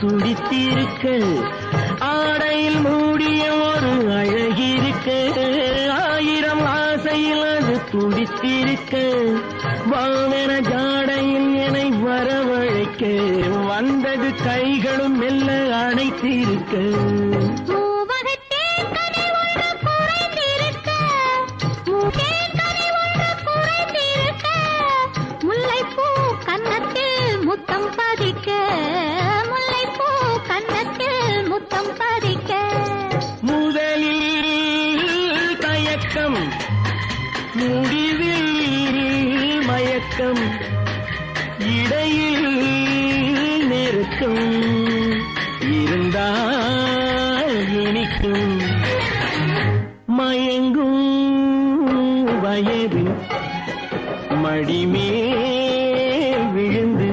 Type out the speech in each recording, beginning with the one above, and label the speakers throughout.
Speaker 1: துடித்திருக்க. ஆடையில் மூடிய ஒரு அழகிருக்க. ஆயிரம் ஆசையில் அது துடித்திருக்க. வாவன
Speaker 2: கன்னத்தில் முத்தம் பதிக்க. முல்லைப்பூ கன்னத்தில் முத்தம் பதிக்க.
Speaker 1: முதலில் தயக்கம் முடிவில் மயக்கம் இடையில் நெருக்கம் வயது மடிமேல் விழுந்து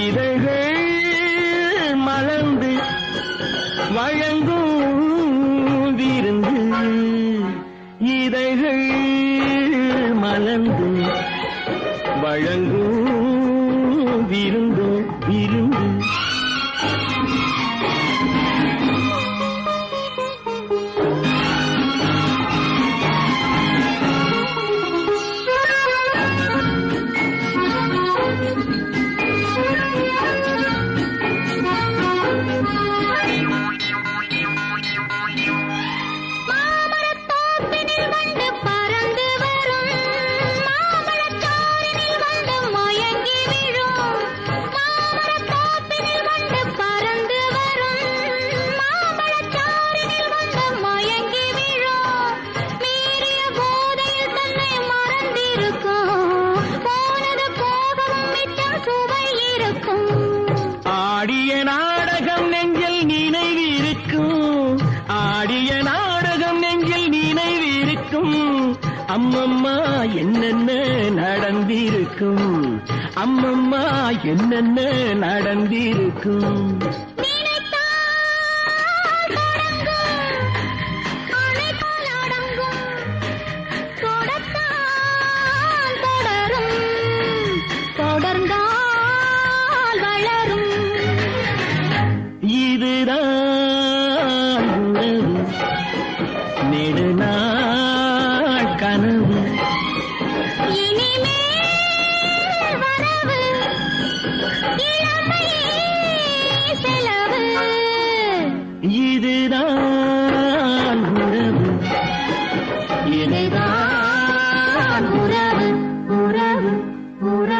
Speaker 1: இதழ்கள் மலர்ந்து வழங்கும் விருந்து இதழ்கள் மலர்ந்து வழங்கும் விருந்து விருந்து அம்மம்மா என்னென்ன நடந்திருக்கும்? அம்மம்மா என்னென்ன நடந்திருக்கும்?
Speaker 2: நினைத்தால் தொடங்கும்
Speaker 1: இதுதான் உறவு.
Speaker 2: இதுதான் உறவு உறவு
Speaker 1: உறவு.